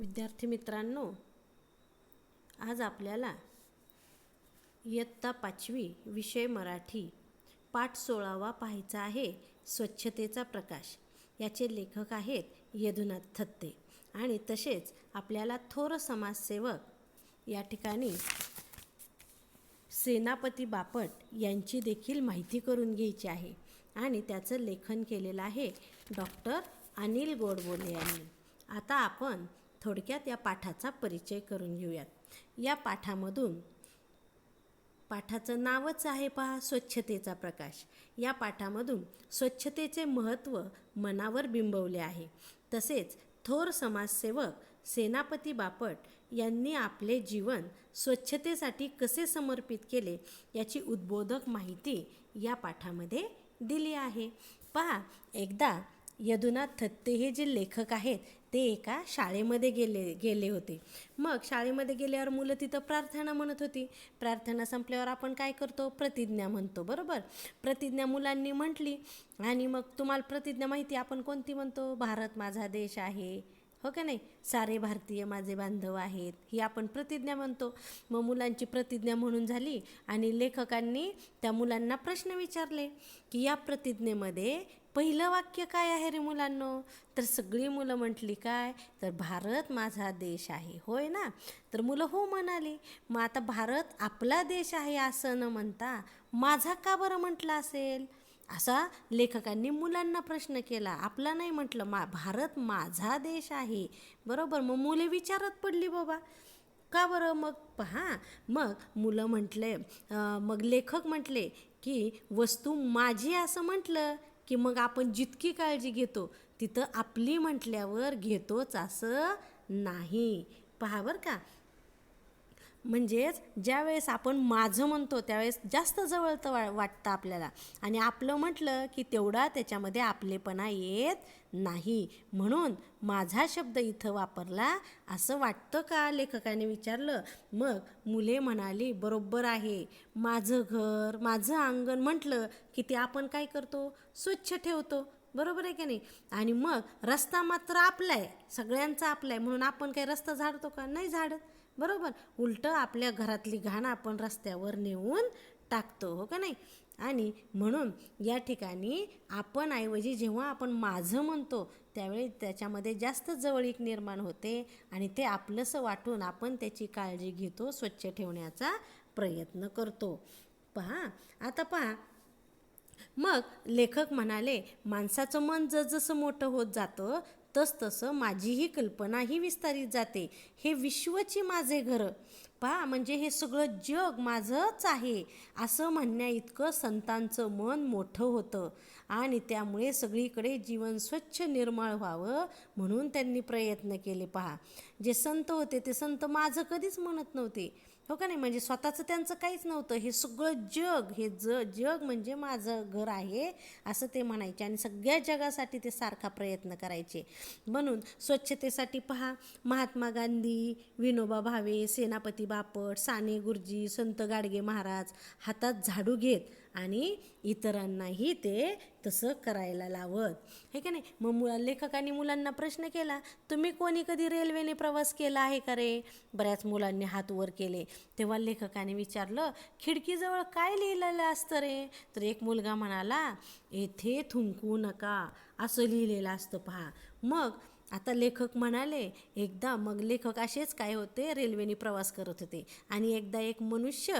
विद्यार्थी मित्रांनो आज आपल्याला इयत्ता पाचवी विषय मराठी पाठ सोळावा पाहायचा आहे. स्वच्छतेचा प्रकाश. याचे लेखक आहेत यदुनाथ थत्ते. आणि तसेच आपल्याला थोर समाजसेवक या ठिकाणी सेनापती बापट यांची देखील माहिती करून घ्यायची आहे. आणि त्याचं लेखन केलेलं आहे डॉक्टर अनिल गोडबोले यांनी. आता आपण थोडक्यात या पाठाचा परिचय करून घेऊयात. या पाठामधून पाठाचं नावच आहे पहा स्वच्छतेचा प्रकाश. या पाठामधून स्वच्छतेचे महत्त्व मनावर बिंबवले आहे. तसेच थोर समाजसेवक सेनापती बापट यांनी आपले जीवन स्वच्छतेसाठी कसे समर्पित केले याची उद्बोधक माहिती या पाठामध्ये दिली आहे. पहा एकदा यदुनाथ थत्ते हे जे लेखक आहेत ते एका शाळेमध्ये गेले गेले होते. मग शाळेमध्ये गेल्यावर मुलं तिथं प्रार्थना म्हणत होती. प्रार्थना संपल्यावर आपण काय करतो? प्रतिज्ञा म्हणतो बरोबर? प्रतिज्ञा मुलांनी म्हटली आणि मग तुम्हाला प्रतिज्ञा माहिती आपण कोणती म्हणतो? भारत माझा देश आहे. हो का नाही? सारे भारतीय माझे बांधव आहेत. ही आपण प्रतिज्ञा म्हणतो. मग मुलांची प्रतिज्ञा म्हणून झाली आणि लेखकांनी त्या मुलांना प्रश्न विचारले की या प्रतिज्ञेमध्ये पहिलं वाक्य काय आहे रे मुलांनो? तर सगळी मुलं म्हटली काय? तर भारत माझा देश आहे. होय ना? तर मुलं हो म्हणाली. मग आता भारत आपला देश आहे असं न म्हणता माझा का बरं म्हटलं असेल? असा लेखकांनी मुलांना प्रश्न केला. आपला नाही म्हटलं मा भारत माझा देश आहे. बरोबर? मग मुले विचारत पडली बाबा. का बरं मग? पहा. मग मुलं म्हटले मग लेखक म्हटले की वस्तू माझी असं म्हटलं. की मग आपण जितकी काळजी घेतो तिथं आपली म्हटल्यावर घेतोच असं नाही. पहा बरं का. म्हणजेच ज्यावेळेस आपण माझं म्हणतो त्यावेळेस जास्त जवळतं वा वाटतं आपल्याला. आणि आपलं म्हटलं की तेवढा त्याच्यामध्ये आपलेपणा येत नाही म्हणून माझा शब्द इथं वापरला. असं वाटतं का? लेखकाने विचारलं. मग मुले म्हणाली बरोबर आहे. माझं घर माझं अंगण म्हटलं की ते आपण काय करतो? स्वच्छ ठेवतो. बरोबर आहे की नाही? आणि मग रस्ता मात्र आपला आहे सगळ्यांचा आपला आहे म्हणून आपण काही रस्ता झाडतो का? नाही झाडत. बरोबर? उलटं आपल्या घरातली घाण आपण रस्त्यावर नेऊन टाकतो. हो का नाही? आणि म्हणून या ठिकाणी आपण ऐवजी जेव्हा आपण माझं म्हणतो त्यावेळी त्याच्यामध्ये जास्त जवळीक निर्माण होते आणि ते आपलंसं वाटून आपण त्याची काळजी घेतो स्वच्छ ठेवण्याचा प्रयत्न करतो. पहा आता पहा. मग लेखक म्हणाले माणसाचं मन जसजसं मोठं होत जातं तसतसं माझीही कल्पनाही विस्तारित जाते. हे विश्वची माझे घरं. पहा म्हणजे हे सगळं जग माझंच आहे. असं म्हणण्या इतकं संतांचं मन मोठं होतं. आणि त्यामुळे सगळीकडे जीवन स्वच्छ निर्मळ व्हावं म्हणून त्यांनी प्रयत्न केले. पहा जे संत होते ते संत माझं कधीच म्हणत नव्हते. हो का नाही? म्हणजे स्वतःचं त्यांचं काहीच नव्हतं. हे सगळं जग हे ज जग म्हणजे माझं घर आहे असं ते म्हणायचे आणि सगळ्या जगासाठी ते सारखा प्रयत्न करायचे. म्हणून स्वच्छतेसाठी पहा महात्मा गांधी विनोबा भावे सेनापती बापट साने गुरुजी संत गाडगे महाराज हातात झाडू घेत आणि इतरांनाही ते तसं करायला लावत. हे का नाही? मग मुला लेखकांनी मुलांना प्रश्न केला तुम्ही कोणी कधी रेल्वेने प्रवास केला आहे का रे? बऱ्याच मुलांनी हात वर केले. तेव्हा लेखकाने विचारलं खिडकीजवळ काय लिहिलेलं असतं रे? तर एक मुलगा म्हणाला येथे थुंकू नका असं लिहिलेलं असतं पहा. मग आता लेखक म्हणाले एकदा मग लेखक असेच काय होते? रेल्वेने प्रवास करत होते. आणि एकदा एक मनुष्य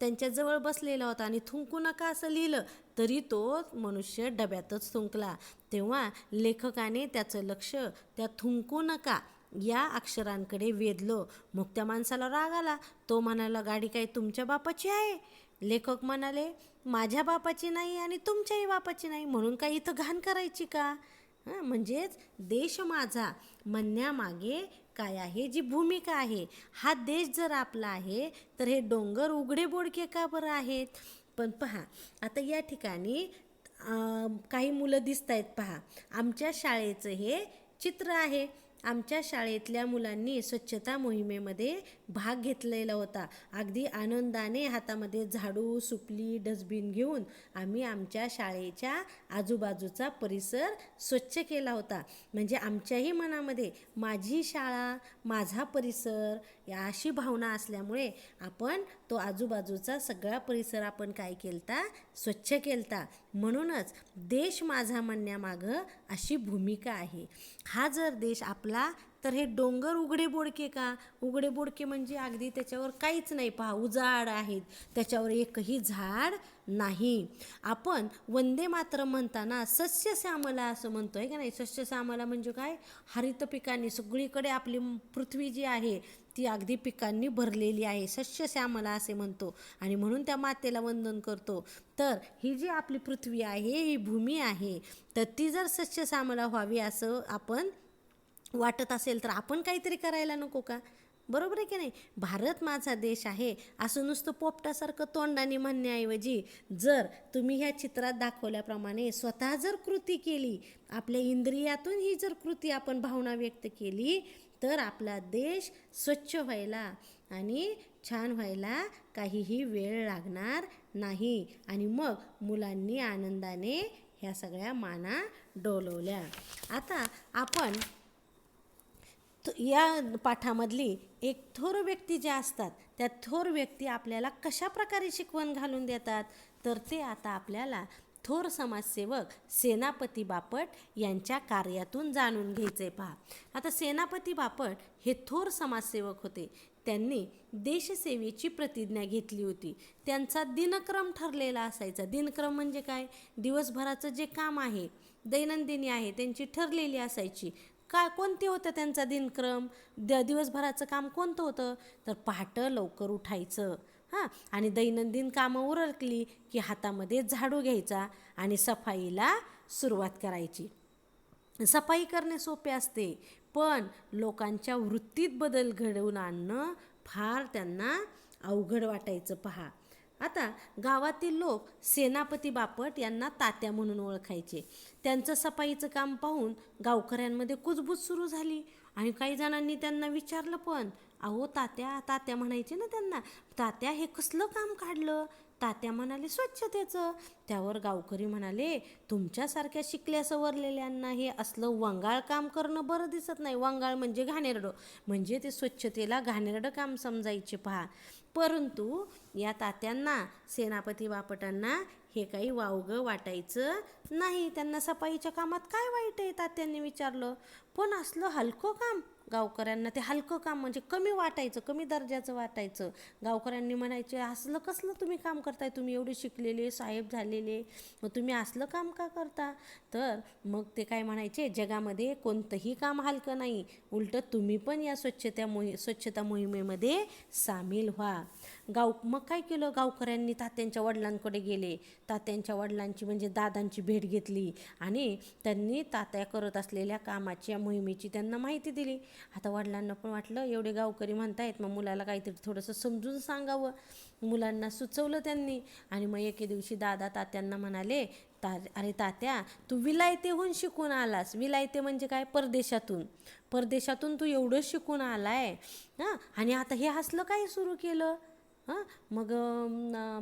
त्यांच्याजवळ बसलेला होता आणि थुंकू नका असं लिहिलं तरी तो मनुष्य डब्यातच थुंकला. तेव्हा लेखकाने त्याचं लक्ष त्या थुंकू नका या अक्षरांकडे वेधलं. मग त्या माणसाला राग आला. तो म्हणाला गाडी काय तुमच्या बापाची आहे? लेखक म्हणाले माझ्या बापाची नाही आणि तुमच्याही बापाची नाही. म्हणून काय इथं घाण करायची का? म्हणजेच देश माझा. म्हणण्यामागे काय आहे? जी भूमिका आहे हा देश जर आपला आहे तर हे डोंगर उघडे बोडके का बरं आहेत? पण पहा आता या ठिकाणी काही मुलं दिसत आहेत पहा. आमच्या शाळेचं हे चित्र आहे. आमच्या शाळेतल्या मुलांनी स्वच्छता मोहिमेमध्ये भाग घेतलेला होता. अगदी आनंदाने हातामध्ये झाडू सुपली डस्टबिन घेऊन आम्ही आमच्या शाळेच्या आजूबाजूचा परिसर स्वच्छ केला होता. म्हणजे आमच्याही मनामध्ये माझी शाळा माझा परिसर या अशी भावना असल्यामुळे आपण तो आजूबाजूचा सगळा परिसर आपण काय केलता? स्वच्छ केलता. म्हणूनच देश माझा म्हणण्यामागं अशी भूमिका आहे. हा जर देश आपला तर हे डोंगर उघडे बोडके का? उघडे बोडके म्हणजे अगदी त्याच्यावर काहीच नाही पहा. उजाड आहेत. त्याच्यावर एकही झाड नाही. आपण वंदे मात्र म्हणताना सस्य श्यामला असं म्हणतो आहे का नाही? सस्य श्यामला म्हणजे काय? हरित पिकांनी सगळीकडे आपली पृथ्वी जी आहे ती अगदी पिकांनी भरलेली आहे. सस्य श्यामला असे म्हणतो आणि म्हणून त्या मातेला वंदन करतो. तर ही जी आपली पृथ्वी आहे ही भूमी आहे तर ती जर सस्य श्यामला व्हावी असं आपण वाटत असेल तर आपण काहीतरी करायला नको का? बरोबर आहे की नाही? भारत माझा देश आहे असं नुसतं पोपटासारखं तोंडाने म्हणण्याऐवजी जर तुम्ही ह्या चित्रात दाखवल्याप्रमाणे स्वतः जर कृती केली आपल्या इंद्रियातून ही जर कृती आपण भावना व्यक्त केली तर आपला देश स्वच्छ व्हायला आणि छान व्हायला काहीही वेळ लागणार नाही. आणि मग मुलांनी आनंदाने ह्या सगळ्या माना डोलवल्या. आता आपण या पाठामधली एक थोर व्यक्ती ज्या असतात त्या थोर व्यक्ती आपल्याला कशा प्रकारे शिकवण घालून देतात? तर ते आता आपल्याला थोर समाजसेवक सेनापती बापट यांच्या कार्यातून जाणून घ्यायचे पहा. आता सेनापती बापट हे थोर समाजसेवक होते. त्यांनी देशसेवेची प्रतिज्ञा घेतली होती. त्यांचा दिनक्रम ठरलेला असायचा. दिनक्रम म्हणजे काय? दिवसभराचं जे काम आहे दैनंदिनी आहे त्यांची ठरलेली असायची. काय कोणते होतं त्यांचा दिनक्रम? द दिवसभराचं काम कोणतं होतं? तर पहाटं लवकर उठायचं. हां आणि दैनंदिन कामं उरकली की हातामध्ये झाडू घ्यायचा आणि सफाईला सुरुवात करायची. सफाई करणे सोपे असते पण लोकांच्या वृत्तीत बदल घडवून आणणं फार त्यांना अवघड वाटायचं पहा. आता गावातील लोक सेनापती बापट यांना तात्या म्हणून ओळखायचे. त्यांचं सफाईचं काम पाहून गावकऱ्यांमध्ये कुजबूज सुरू झाली. आणि काही जणांनी त्यांना विचारलं पण अहो तात्या तात्या म्हणायचे ना त्यांना तात्या हे कसलं काम काढलं? तात्या म्हणाले स्वच्छतेचं. त्यावर गावकरी म्हणाले तुमच्यासारख्या शिकल्या सवरलेल्यांना हे असलं वंगाळ काम करणं बरं दिसत नाही. वंगाळ म्हणजे घाणेरडं. म्हणजे ते स्वच्छतेला घाणेरडं काम समजायचे पहा. परंतु या तात्यांना सेनापती बापटांना हे काही वावगं वाटायचं नाही. त्यांना सफाईच्या कामात काय वाईट आहे? तात्यांनी विचारलं. पण असलं हलकं काम गावकऱ्यांना ते हलकं काम म्हणजे कमी वाटायचं कमी दर्जाचं वाटायचं. गावकऱ्यांनी म्हणायचे असलं कसलं तुम्ही काम करताय? तुम्ही एवढे शिकलेले साहेब झालेले. मग तुम्ही असलं काम का करता? तर मग ते काय म्हणायचे जगामध्ये कोणतंही काम हलकं नाही. उलटं तुम्ही पण या स्वच्छता मोहि स्वच्छता मोहिमेमध्ये सामील व्हा. गाव मग काय केलं? गावकऱ्यांनी तात्यांच्या वडिलांकडे गेले. तात्यांच्या वडिलांची म्हणजे दादांची भेट घेतली आणि त्यांनी तात्या करत असलेल्या कामाची या मोहिमेची त्यांना माहिती दिली. आता वडिलांना पण वाटलं एवढे गावकरी म्हणतायत मग मुलाला काहीतरी थोडंसं समजून सांगावं. मुलांना सुचवलं त्यांनी. आणि मग एके दिवशी दादा तात्यांना म्हणाले ता अरे तात्या तू विलायतेहून शिकून आलास. विलायते म्हणजे काय? परदेशातून. परदेशातून तू एवढं शिकून आलाय हां? आणि आता हे हसलं काय सुरू केलं? हां? मग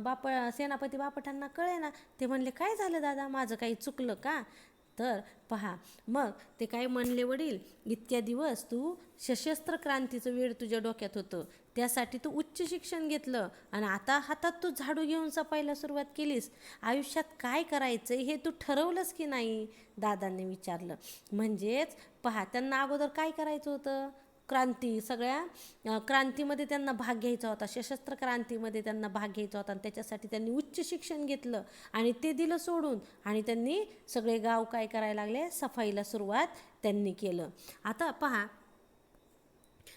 बाप सेनापती बापटांना कळे ना ते म्हणले काय झालं दादा? माझं काही चुकलं का? तर पहा मग ते काय म्हणले वडील इतक्या दिवस तू सशस्त्र क्रांतीचं वेळ तुझ्या डोक्यात होतं त्यासाठी तू उच्च शिक्षण घेतलं आणि आता हातात तू झाडू घेऊन सपायला सुरुवात केलीस. आयुष्यात काय करायचं हे तू ठरवलंस की नाही? दादांनी विचारलं. म्हणजेच पहा त्यांना अगोदर काय करायचं होतं? क्रांती सगळ्या क्रांतीमध्ये त्यांना भाग घ्यायचा होता. सशस्त्र क्रांतीमध्ये त्यांना भाग घ्यायचा होता आणि त्याच्यासाठी त्यांनी उच्च शिक्षण घेतलं आणि ते दिलं सोडून आणि त्यांनी सगळे गाव काय करायला लागले? सफाईला सुरुवात त्यांनी केलं. आता पहा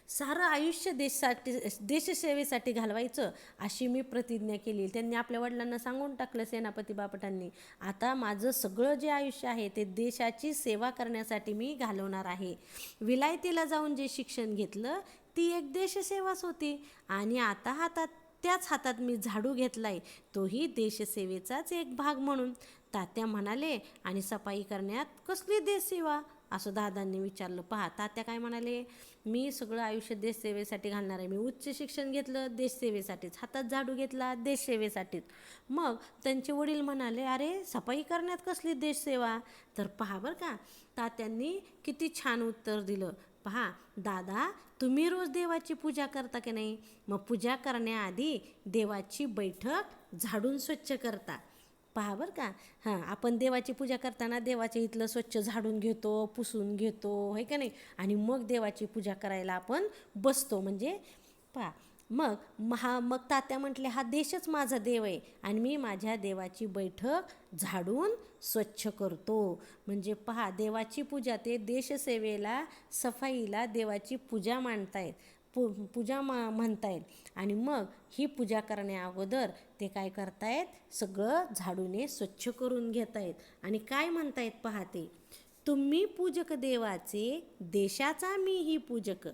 सारं आयुष्य देशासाठी देशसेवेसाठी घालवायचं अशी मी प्रतिज्ञा केली. त्यांनी आपल्या वडिलांना सांगून टाकलं सेनापती बापटांनी आता माझं सगळं जे आयुष्य आहे ते देशाची सेवा करण्यासाठी मी घालवणार आहे. विलायतीला जाऊन जे शिक्षण घेतलं ती एक देशसेवाच होती. आणि आता हातात त्याच हातात मी झाडू घेतला आहे तोही देशसेवेचाच एक भाग म्हणून. तात्या म्हणाले आणि सफाई करण्यात कसली देशसेवा? असं दादांनी विचारलं पहा तात्या काय म्हणाले मी सगळं आयुष्य देशसेवेसाठी घालणार आहे. मी उच्च शिक्षण घेतलं देशसेवेसाठीच. हातात झाडू घेतला देशसेवेसाठीच. मग त्यांचे वडील म्हणाले अरे सफाई करण्यात कसली देशसेवा? तर पहा बरं का तात्यांनी किती छान उत्तर दिलं. पहा दादा तुम्ही रोज देवाची पूजा करता की नाही? मग पूजा करण्याआधी देवाची बैठक झाडून स्वच्छ करता. पहा बरं का. हां आपण देवाची पूजा करताना देवाच्या इथलं स्वच्छ झाडून घेतो पुसून घेतो हे का नाही? आणि मग देवाची पूजा करायला आपण बसतो. म्हणजे पहा मग महा मग तात्या म्हटले हा देशच माझा देव आहे. आणि मी माझ्या देवाची बैठक झाडून स्वच्छ करतो. म्हणजे पहा देवाची पूजा ते देशसेवेला सफाईला देवाची पूजा मांडतायत. पू पूजा मा येईल आणि मग ही पूजा करण्या अगोदर ते काय करतायत? सगळं झाडूने स्वच्छ करून घेतायत. आणि काय म्हणतायत पाहते तुम्ही पूजक देवाचे देशाचा मी ही पूजक.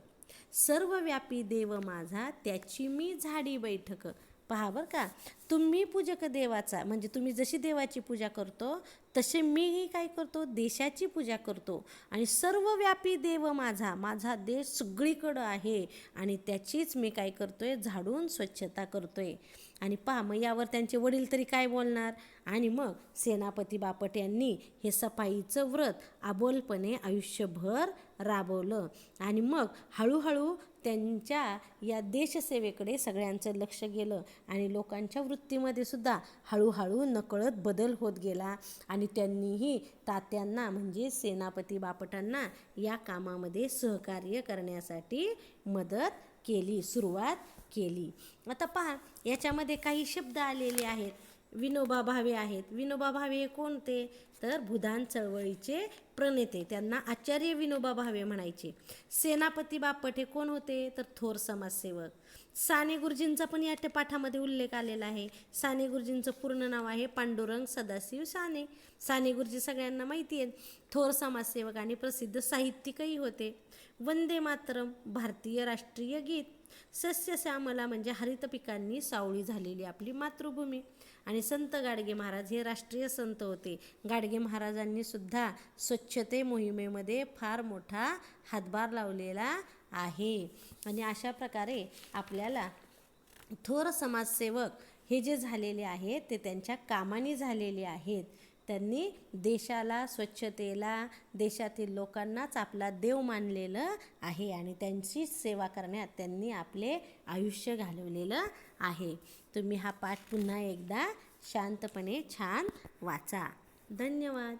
सर्वव्यापी देव माझा त्याची मी झाडी बैठक. पहा बरं का. तुम्ही पूजक देवाचा म्हणजे तुम्ही जशी देवाची पूजा करतो तसे मीही काय करतो? देशाची पूजा करतो. आणि सर्वव्यापी देव माझा माझा देश सगळीकडं आहे. आणि त्याचीच मी काय करतोय? झाडून स्वच्छता करतोय. आणि पहा मग यावर त्यांचे वडील तरी काय बोलणार? आणि मग सेनापती बापट यांनी हे सफाईचं व्रत आबोलपणे आयुष्यभर राबवलं. आणि मग हळूहळू त्यांच्या या देशसेवेकडे सगळ्यांचं लक्ष गेलं. आणि लोकांच्या वृत्तीमध्ये सुद्धा हळूहळू नकळत बदल होत गेला. आणि त्यांनीही तात्यांना म्हणजे सेनापती बापटांना या कामामध्ये सहकार्य करण्यासाठी मदत केली सुरुवात केली. आता पहा याच्यामध्ये काही शब्द आलेले आहेत. विनोबा भावे आहेत. विनोबा भावे हे कोणते तर भूदान चळवळीचे प्रणेते. त्यांना आचार्य विनोबा भावे म्हणायचे. सेनापती बापट हे कोण होते? तर थोर समाजसेवक. साने गुरुजींचा पण या पाठामध्ये उल्लेख आलेला आहे. साने गुरुजींचं पूर्ण नाव आहे पांडुरंग सदाशिव साने. साने गुरुजी सगळ्यांना माहिती आहेत. थोर समाजसेवक आणि प्रसिद्ध साहित्यिकही होते. वंदे मातरम भारतीय राष्ट्रीय गीत. सस्य श्यामला म्हणजे हरित पिकांनी सावळी झालेली आपली मातृभूमी. आणि संत गाडगे महाराज हे राष्ट्रीय संत होते. गाडगे महाराजांनी सुद्धा स्वच्छते मोहिमेमध्ये फार मोठा हातभार लावलेला आहे. आणि अशा प्रकारे आपल्याला थोर समाजसेवक हे जे झालेले आहेत ते त्यांच्या कामाने झालेले आहेत. त्यांनी देशाला स्वच्छतेला देशातील लोकांनाच आपला देव मानलेलं आहे आणि त्यांची सेवा करण्यात त्यांनी आपले आयुष्य घालवलेलं आहे. तुम्ही हा पाठ पुन्हा एकदा शांतपणे छान वाचा. धन्यवाद.